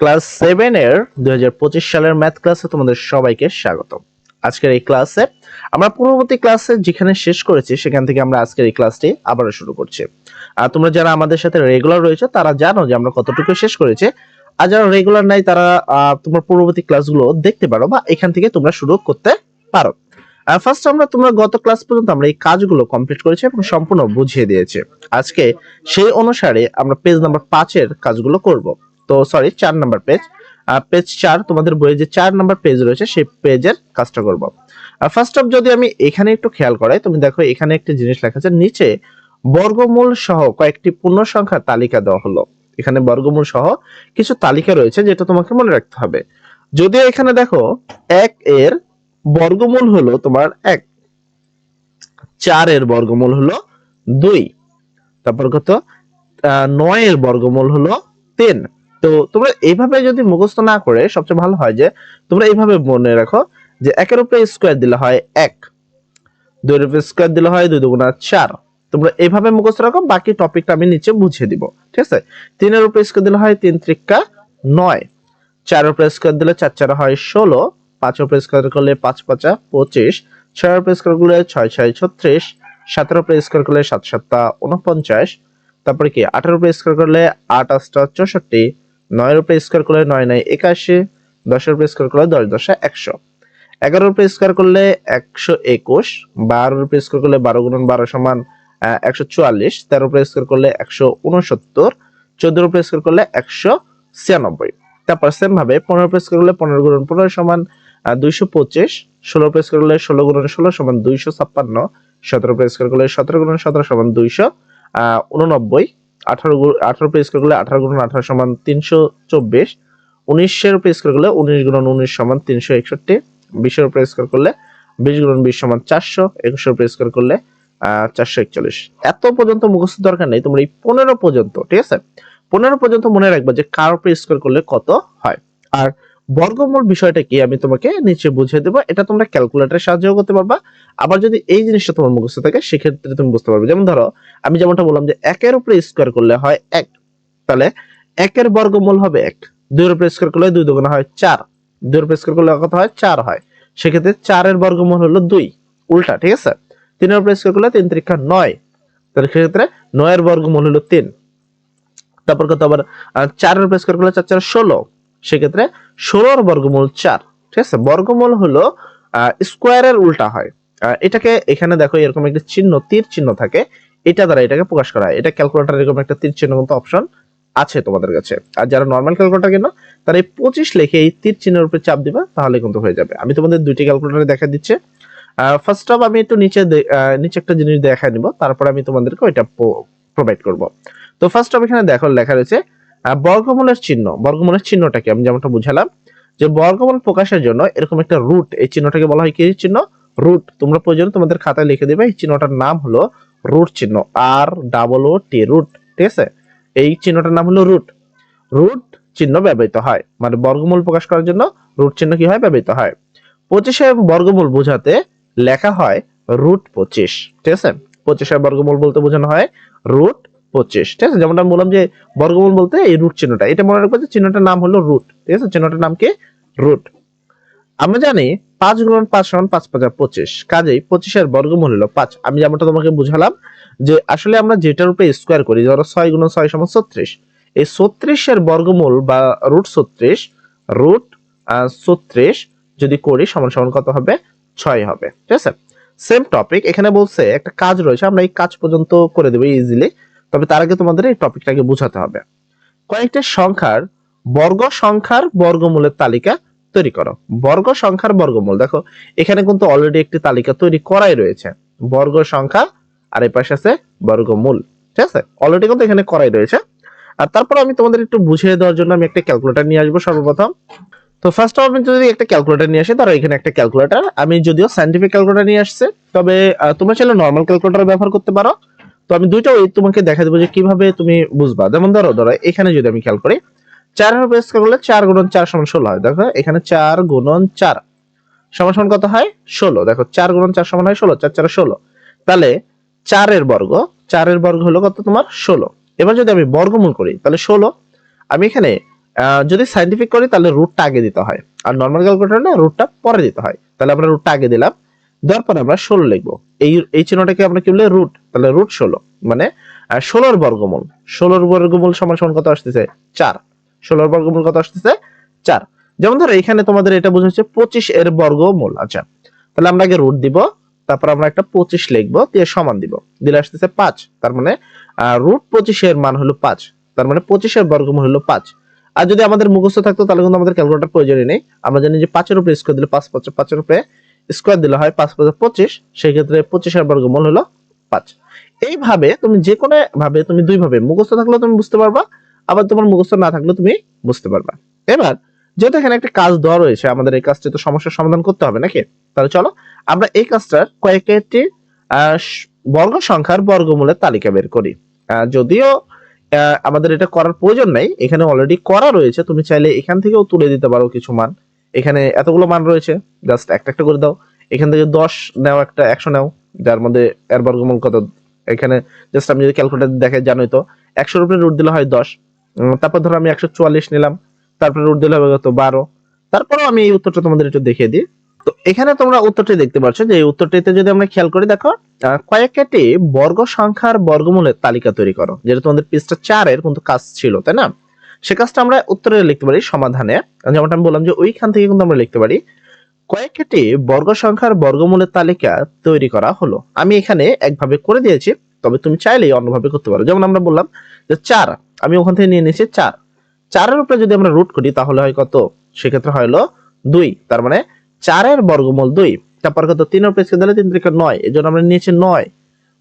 Class seven এর দুই হাজার পঁচিশ সালের ম্যাথ ক্লাসে তোমাদের সবাইকে স্বাগত আজকের এই ক্লাসে আমরা পূর্ববর্তী ক্লাসে যেখানে শেষ করেছি, সেখান থেকে আমরা আজকের এই ক্লাসটি আবারও শুরু করছি। আর তোমরা যারা আমাদের সাথে রেগুলার রয়েছে, তারা জানো যে আমরা কতটুকু শেষ করেছি। আর যারা রেগুলার নাই, তারা তোমার পূর্ববর্তী ক্লাসগুলো দেখতে পারো বা এখান থেকে তোমরা শুরু করতে পারো। ফার্স্ট আমরা, তোমরা গত ক্লাস পর্যন্ত আমরা এই কাজগুলো কমপ্লিট করেছি এবং সম্পূর্ণ বুঝিয়ে দিয়েছি। আজকে সেই অনুসারে আমরা পেজ নাম্বার পাঁচের কাজগুলো করব। তো সরি চার নাম্বার পেজ পেজ চার, তোমাদের বইয়ে যে চার নাম্বার পেজ রয়েছে, সেই পেজের কাজটা করব। ফার্স্ট অফ যদি আমি এখানে একটু খেয়াল করাই, তুমি দেখো এখানে একটি জিনিস লেখা আছে, নিচে বর্গমূল সহ কয়েকটি পূর্ণ সংখ্যার তালিকা দেওয়া হলো। এখানে বর্গমূল সহ কিছু তালিকা রয়েছে, যেটা তোমাকে মনে রাখতে হবে। যদিও এখানে দেখো, এক এর বর্গমূল হলো তোমার এক। চার এর বর্গমূল হলো দুই। তারপর কত? নয় এর বর্গমূল হলো তিন। তো তোমরা এইভাবে যদি মুখস্থ না করে সবচেয়ে ভালো হয় যে তোমরা এইভাবে মনে রাখো যে একের উপরে স্কোয়ার দিলে হয় এক, দুইয়ের উপরে স্কোয়ার দিলে হয় দুই দুগুণা চার। তোমরা এইভাবে মুখস্থ রাখো, বাকি টপিকটা আমি নিচে বুঝিয়ে দিব, ঠিক আছে? তিনের উপরে স্কোয়ার দিলে হয় তিন ত্রিকা নয় চার উপরে স্কোয়ার দিলে চার চার হয় ষোলো পাঁচ উপরে স্কোয়ার করলে পাঁচ পাঁচা পঁচিশ ছয় উপরে স্কোয়ার করলে ছয় ছয় ছত্রিশ, সাতের উপরে স্কোয়ার করলে সাত সাতটা উনপঞ্চাশ, তারপরে কি? আঠারো উপরে স্কোয়ার করলে আট আটটা চৌষট্টি নয়ের উপরে স্কোয়ার করলে নয় নয় একাশি দশের উপরে স্কোয়ার করলে দশ, দশে একশো। এগারোর উপরে স্কোয়ার করলে একশো একুশ বারোর উপরে স্কোয়ার করলে বারো গুণন বারো সমান একশো চুয়াল্লিশ, তেরো উপরে স্কোয়ার করলে একশো উনসত্তর চোদ্দোর উপরে স্কোয়ার করলে একশো ছিয়ানব্বই। তারপর সেম ভাবে পনেরো উপরে স্কোয়ার করলে পনেরো গুণন পনেরো সমান দুইশো পঁচিশ, ষোলো উপরে স্কোয়ার করলে ষোলো গুণন ষোলো সমান দুইশো ছাপ্পান্ন, সতেরো উপরে স্কোয়ার করলে সতেরো গুণন সতেরো সমান দুইশো উননব্বই আঠারো আঠারো উপরে স্কোয়ার করলে আঠারো গুণ আঠারো সমান তিনশো চব্বিশ। উনিশের উপরে স্কোয়ার করলে উনিশ গুণ উনিশ সমান তিনশো একষট্টি। বিশের উপরে স্কোয়ার করলে বিশ গুণ বিশ সমান চারশো। একুশের উপরে স্কোয়ার করলে চারশো একচল্লিশ। এত পর্যন্ত মুখস্থ দরকার নেই, তোমরা এই পনেরো পর্যন্ত, ঠিক আছে? পনেরো পর্যন্ত মনে রাখবা যে কার উপরে স্কোয়ার করলে কত হয়। আর বর্গমূল বিষয়টা কি আমি তোমাকে নিচে বুঝিয়ে দেবো। এটা তোমরা ক্যালকুলেটরের সাহায্য করতে পারবা। আবার যদি এই জিনিসটা তোমার মুখস্থ থাকে, সেক্ষেত্রে তুমি বুঝতে পারবে। যেমন ধরো, আমি যেমনটা বললাম যে একের উপরে স্কোয়ার করলে হয় এক। তাহলে একের বর্গমূল হবে এক। দুইয়ের উপরে স্কোয়ার করলে দুই দুগুণ হয় চার। দুইয়ের উপরে স্কোয়ার করলে কত হয়? চার হয়। সেক্ষেত্রে চারের বর্গমূল হলো দুই। উল্টা, ঠিক আছে? তিনের উপরে স্কোয়ার করলে তিন ত্রিকা নয়। তাহলে সেক্ষেত্রে নয়ের বর্গমূল হলো তিন। তারপর কত? আবার চারের উপরে স্কোয়ার করলে চার চার, ষোলো। সেক্ষেত্রে ষোলোর বর্গমূল চার, ঠিক আছে? বর্গমূল হলো স্কোয়ারের উল্টা হয়। এটাকে এখানে দেখো এরকম একটা চিহ্ন, তীর চিহ্ন থাকে। এটা দ্বারা এটাকে প্রকাশ করা হয়। এটা ক্যালকুলেটার এরকম একটা তীর চিহ্ন মতো অপশন আছে তোমাদের কাছে। আর যারা নর্মাল ক্যালকুলেটার কেন, তারা এই পঁচিশ লেখে এই তীর চিহ্নের উপরে চাপ দিবা, তাহলে কিন্তু হয়ে যাবে। আমি তোমাদের দুইটি ক্যালকুলেটারে দেখা দিচ্ছে। ফার্স্ট অফ আমি একটু নিচে নিচে একটা জিনিস দেখা নিব। তারপর আমি তোমাদেরকে ওইটা প্রোভাইড করব। তো ফার্স্ট অফ এখানে দেখো লেখা রয়েছে বর্গমূলের চিহ্ন, বর্গমূলের চিহ্নটাকে আমি যেমনটা বুঝালাম, যে বর্গমূল প্রকাশের জন্য এরকম একটা রুট এই চিহ্নটাকে বলা হয় কি চিহ্ন? রুট তোমরা প্রয়োজন তোমাদের খাতায় লিখে দেবে, এই চিহ্নটার নাম হলো রুট চিহ্ন আর ডাবল ও টি রুট ঠিক আছে? এই চিহ্নটার নাম হলো রুট রুট চিহ্ন ব্যবহৃত হয় মানে বর্গমূল প্রকাশ করার জন্য রুট চিহ্ন কি হয়? ব্যবহৃত হয়। পঁচিশে বর্গমূল বোঝাতে লেখা হয় রুট পঁচিশ, ঠিক আছে? পঁচিশের বর্গমূল বলতে বোঝানো হয় রুট পঁচিশ, ঠিক আছে? যেমনটা বললাম যে বর্গমূল বলতে এই রুট চিহ্নটা। এটা মনে রাখব যে চিহ্নটার নাম হলো রুট ঠিক আছে? চিহ্নটার নাম কি? রুট আমরা জানি পাঁচ গুণন পাঁচ সমান পাঁচ পাঁচ পঁচিশ। কাজেই পঁচিশের বর্গমূল হলো পাঁচ। আমি যেমনটা তোমাকে বুঝালাম যে আসলে আমরা যেটার উপরে স্কোয়ার করি, ধরো ছয় গুণন ছয় সমান ছত্রিশ। এই ছত্রিশের বর্গমূল বা রুট ছত্রিশ রুট ছত্রিশ যদি করি সমান সমান কত হবে? ছয় হবে, ঠিক আছে? সেম টপিক এখানে বলছে একটা কাজ রয়েছে, আমরা এই কাজ পর্যন্ত করে দেবো ইজিলি তবে তার আগে তোমাদের এই টপিকটাকে বোঝাতে হবে। কয়েকটা সংখ্যার বর্গ সংখ্যার বর্গমূলের তালিকা তৈরি করো। বর্গ সংখ্যার বর্গমূল, দেখো, এখানে কিন্তু অলরেডি একটি তালিকা তৈরি করাই রয়েছে। বর্গ সংখ্যা, আর এই পাশে আছে বর্গমূল, ঠিক আছে? অলরেডি কিন্তু এখানে করাই রয়েছে। আর তারপর আমি তোমাদের একটু বুঝিয়ে দেওয়ার জন্য আমি একটা ক্যালকুলেটর নিয়ে আসব সর্বপ্রথম। তো ফার্স্ট অফ আমি যদি একটা ক্যালকুলেটর নিয়ে আসি, ধরো এখানে একটা ক্যালকুলেটর আমি যদিও সাইন্টিফিক ক্যালকুলেটর নিয়ে আসছে, তবে তোমরা চাইলে নর্মাল ক্যালকুলেটর ব্যবহার করতে পারো। তো আমি দুইটা ওই তোমাকে দেখা দেবো যে কীভাবে তুমি বুঝবা। যেমন ধরো ধরো, এখানে যদি আমি খেয়াল করি চারের বেস করলে চার গুণন চার সমান ষোলো হয়। দেখো, এখানে চার গুণন চার সমান সমান কত হয়? ষোলো। দেখো, চার গুণন চার সমান হয় ষোলো, চার চার ষোলো। তাহলে চারের বর্গ চারের বর্গ হলো কত তোমার? ষোলো। এবার যদি আমি বর্গমূল করি, তাহলে ষোলো। আমি এখানে যদি সাইন্টিফিক করি, তাহলে রুটটা আগে দিতে হয়। আর নর্মাল ক্যালকুলেটর হলে রুটটা পরে দিতে হয়। তাহলে আমরা রুটটা আগে দিলাম। দেওয়ার আমরা ষোলো লিখব। এই এই চিহ্নটাকে আমরা কি বলে? রুট তাহলে রুট ষোলো। মানে ষোলোর বর্গমূল। ষোলোর বর্গমূল সমান সমান কত আসতেছে? চার। ষোলোর বর্গমূল কত আসতেছে? চার। যেমন ধরো, এখানে তোমাদের এটা বোঝা হচ্ছে পঁচিশ এর বর্গমূল। আচ্ছা তাহলে আমরা আগে রুট দিব, তারপর আমরা একটা পঁচিশ লিখব, দিয়ে সমান দিব। দিলে আসতেছে পাঁচ। তার মানে রুট পঁচিশের মান হলো পাঁচ। তার মানে পঁচিশের বর্গমূল হলো পাঁচ। আর যদি আমাদের মুখস্থ থাকতো, তাহলে কিন্তু আমাদের ক্যালকুলেটার প্রয়োজনই নেই। আমরা জানি যে পাঁচের উপরে স্কোয়ার দিলে পাঁচ পাঁচ, পাঁচের উপরে স্কোয়ার দিলে হয় পাঁচ পাঁচ পঁচিশ সেই ক্ষেত্রে পঁচিশের বর্গমূল হলো পাঁচ। এইভাবে তুমি যে কোনো ভাবে তুমি দুই ভাবে, মুখস্থ থাকলেও তুমি বুঝতে পারবা, আবার তোমার মুখস্থ না থাকলেও তুমি বুঝতে পারবা। এবার, যেহেতু এখানে একটা কাজ দেওয়া রয়েছে, আমাদের এই কাজটি তো সমস্যার সমাধান করতে হবে নাকি? তাহলে চলো, আমরা এই কাজটার কয়েকটি বর্গ সংখ্যার বর্গমূলের তালিকা বের করি। যদিও আমাদের এটা করার প্রয়োজন নাই, এখানে অলরেডি করা রয়েছে, তুমি চাইলে এখান থেকেও তুলে দিতে পারো কিছু মান। এখানে এতগুলো মান রয়েছে জাস্ট একটা একটা করে দাও। এখান থেকে দশ নাও একটা, একশো নাও, যার মধ্যে এর বর্গমূল কত? এখানে জাস্ট আমি যদি ক্যালকুলেটার দেখে, জানোই তো, একশোর উপরে রুট দিলে হয় দশ। তারপর ধরো আমি একশো চুয়াল্লিশ নিলাম, তারপরে রুট দিলে হবে কত? বারো। তারপরেও আমি এই উত্তরটা তোমাদের একটু দেখিয়ে দিই। তো এখানে তোমরা উত্তরটি দেখতে পাচ্ছ যে, এই উত্তরটিতে যদি আমরা খেয়াল করি, দেখো কয়েকটি বর্গ সংখ্যার বর্গমূলের তালিকা তৈরি করো, যেটা তোমাদের পৃষ্ঠা চারের কিন্তু কাজ ছিল, তাই না? সে কাজটা আমরা উত্তরে লিখতে পারি সমাধানে। যেমনটা আমি বললাম যে ওইখান থেকে কিন্তু আমরা লিখতে পারি, কয়েকটি বর্গ সংখ্যার বর্গমূলের তালিকা তৈরি করা হলো। আমি এখানে একভাবে করে দিয়েছি, তবে তুমি চাইলেই অন্যভাবে করতে পারো। যেমন আমরা বললাম যে চার, আমি ওখান থেকে নিয়ে নিয়েছি চার। চারের উপরে যদি আমরা রুট করি, তাহলে হয় কত? সেক্ষেত্রে হলো দুই। তার মানে চারের বর্গমূল দুই। তারপর কত? তিনের উপরে দিলে তিন থেকে নয়। এই জন্য আমরা নিয়েছি নয়।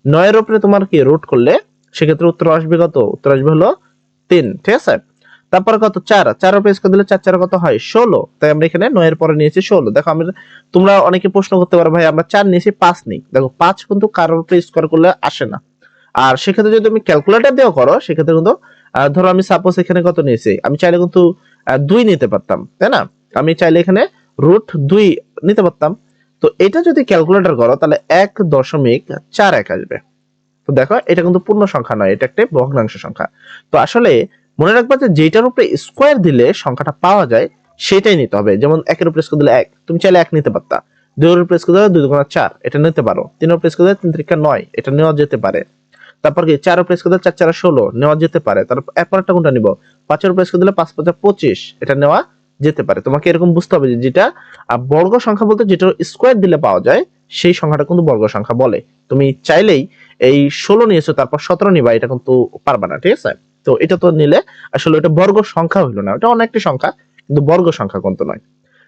নয়ের উপরে তোমার কি রুট করলে, সেক্ষেত্রে উত্তর আসবে কত? উত্তর আসবে হলো তিন। ঠিক আছে? তারপর কত? চার। চার স্কেল দিলে চার চার কত হয়? ষোলো। তাই আমরা এখানে নয়ের পরে নিয়েছি ষোলো। দেখো আমি তোমরা অনেকে প্রশ্ন করতে পারো, ভাই, আমরা চার নিয়েছি, পাঁচ নেই। দেখো, পাঁচ কিন্তু কারোর উপরে স্কোয়ার করলে আসে না। আর সেক্ষেত্রে যদি তুমি ক্যালকুলেটর দিয়েও করো, সেক্ষেত্রে কিন্তু ধরো আমি সাপোজ এখানে কত নিয়েছি? আমি চাইলে কিন্তু দুই নিতে পারতাম, তাই না? আমি চাইলে এখানে রুট দুই নিতে পারতাম। তো এটা যদি ক্যালকুলেটর করো, তাহলে এক দশমিক চার এক আসবে। তো দেখো, এটা কিন্তু পূর্ণ সংখ্যা নয়, এটা একটা ভগ্নাংশ সংখ্যা। তো আসলে মনে রাখবা যে যেটার উপরে স্কোয়ার দিলে সংখ্যাটা পাওয়া যায় সেটাই নিতে হবে। যেমন একের উপরে স্কোয়ার দিলে এক, তুমি চাইলে এক নিতে পারতা। দুইয়ের উপরে স্কোয়ার দিলে দুই দুগুণা চার, এটা নিতে পারো। তিনের উপরে স্কোয়ার দিলে তিন তিরিকা নয়, এটা নেওয়া যেতে পারে। তারপর কি চার উপরে স্কোয়ার দিলে চার চার ষোলো, নেওয়া যেতে পারে। তারপর এরপর একটা কোনটা নিব, পাঁচের উপরে স্কোয়ার দিলে পাঁচ পাঁচ পঁচিশ, এটা নেওয়া যেতে পারে। তোমাকে এরকম বুঝতে হবে যে যেটা বর্গ সংখ্যা বলতে যেটা স্কোয়ার দিলে পাওয়া যায়, সেই সংখ্যাটা কিন্তু বর্গ সংখ্যা বলে। তুমি চাইলেই এই ষোলো নিয়েছো, তারপর সতেরো নিবা, এটা কিন্তু পারবা না, ঠিক আছে? তো এটা তো নিলে আসলে এটা বর্গ সংখ্যা হইল না এটা অনেকটি সংখ্যা, কিন্তু বর্গ সংখ্যা কিন্তু নয়।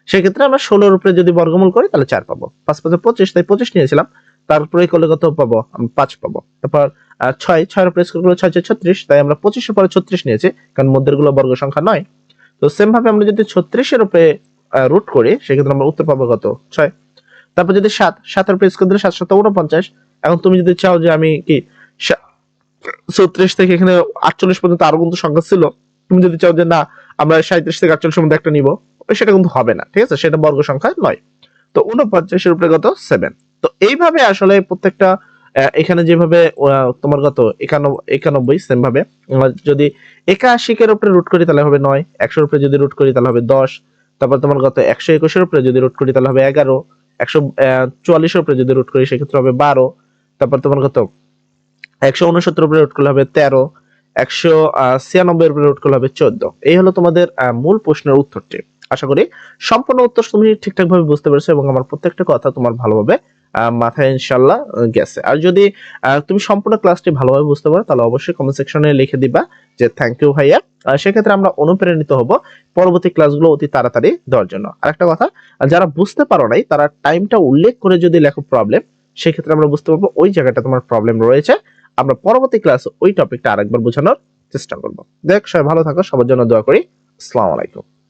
সেক্ষেত্রে আমরা ষোলোর উপরে যদি বর্গমূল করি, তাহলে চার পাবো। পাঁচ পাঁচে পঁচিশ, তাই পঁচিশ নিয়েছিলাম তারপরে করলে কত পাবো পাঁচ পাবো। তারপর ছয়, ছয়ের উপরে স্কোর করলে ছয় ছয়, ছত্রিশ, তাই আমরা পঁচিশের পরে ছত্রিশ নিয়েছি, কারণ মধ্যেরগুলো বর্গ সংখ্যা নয়। তো সেম ভাবে আমরা যদি ছত্রিশের উপরে রুট করি, সেক্ষেত্রে আমরা উত্তর পাবো কত? ছয়। তারপর যদি সাত, সাতের উপরে স্কোর দিলে সাতশত উনপঞ্চাশ। এখন তুমি যদি চাও যে আমি কি ছত্রিশ থেকে এখানে আটচল্লিশ পর্যন্ত আরও কিন্তু সংখ্যা ছিল। তুমি যদি চাও যে না, আমরা সাঁত্রিশ থেকে আটচল্লিশের মধ্যে একটা নিব, সেটা কিন্তু হবে না, ঠিক আছে? সেটা বর্গ সংখ্যা নয়। তো উনপঞ্চাশের উপরে কত? সেভেন তো এইভাবে আসলে প্রত্যেকটা এখানে যেভাবে তোমার কত? একানব্বই একানব্বই সেম ভাবে। যদি একাশিকের উপরে রুট করি, তাহলে হবে নয়। একশোর উপরে যদি রুট করি, তাহলে হবে দশ। তারপর তোমার কত? একশো একুশের উপরে যদি রুট করি, তাহলে হবে এগারো। একশো চুয়াল্লিশের উপরে যদি রুট করি, সেক্ষেত্রে হবে বারো। তারপর তোমার কত? একশো উনসত্তর উপরে রুট করলে হবে তেরো, একশো ছিয়ানব্বই উপরে রুট করলে হবে চোদ্দ। এই হলো তোমাদের মূল প্রশ্নের উত্তরটি। আশা করি সম্পূর্ণ উত্তর তুমি ঠিকঠাক ভাবে বুঝতে পেরেছ এবং আমার প্রত্যেকটা কথা তোমার ভালোভাবে মাথায় ইনশাল্লাহ গেছে। আর যদি তুমি সম্পূর্ণ ক্লাসটি ভালোভাবে বুঝতে পারো, তাহলে অবশ্যই কমেন্ট সেকশনে লিখে দিবা যে থ্যাংক ইউ ভাইয়া। সেক্ষেত্রে আমরা অনুপ্রেরিত হব পরবর্তী ক্লাসগুলো অতি তাড়াতাড়ি দেওয়ার জন্য। আরেকটা কথা যারা বুঝতে পারো নাই, তারা টাইমটা উল্লেখ করে যদি লেখো প্রবলেম সেক্ষেত্রে আমরা বুঝতে পারব ওই জায়গাটা তোমার প্রবলেম রয়েছে। আমরা পরবর্তী ক্লাসে ওই টপিকটা আরেকবার বোঝানোর চেষ্টা করব। দেখ সবাই ভালো থাকো, সবার জন্য দোয়া করি। আসসালামু আলাইকুম।